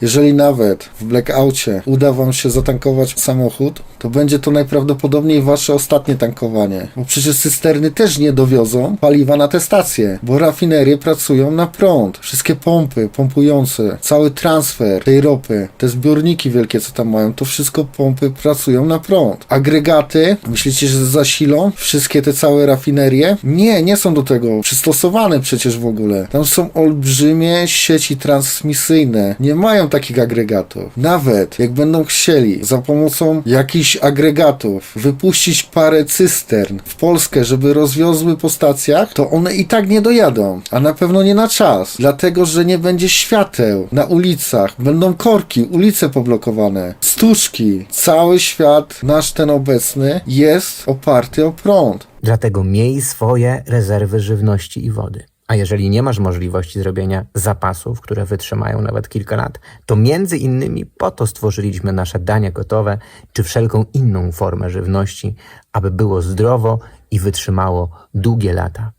Jeżeli nawet w blackoutie uda wam się zatankować samochód, to będzie to najprawdopodobniej wasze ostatnie tankowanie. Bo przecież cysterny też nie dowiozą paliwa na te stacje, bo rafinerie pracują na prąd. Wszystkie pompy pompujące, cały transfer tej ropy, te zbiorniki wielkie, co tam mają, to wszystko pompy pracują na prąd. Agregaty, myślicie, że zasilą wszystkie te całe rafinerie? Nie, nie są do tego przystosowane przecież w ogóle. Tam są olbrzymie sieci transmisyjne. Nie mają takich agregatów. Nawet jak będą chcieli za pomocą jakichś agregatów wypuścić parę cystern w Polskę, żeby rozwiozły po stacjach, to one i tak nie dojadą. A na pewno nie na czas. Dlatego, że nie będzie świateł na ulicach. Będą korki, ulice poblokowane. Stuczki. Cały świat, nasz ten obecny, jest oparty o prąd. Dlatego miej swoje rezerwy żywności i wody. A jeżeli nie masz możliwości zrobienia zapasów, które wytrzymają nawet kilka lat, to między innymi po to stworzyliśmy nasze dania gotowe, czy wszelką inną formę żywności, aby było zdrowo i wytrzymało długie lata.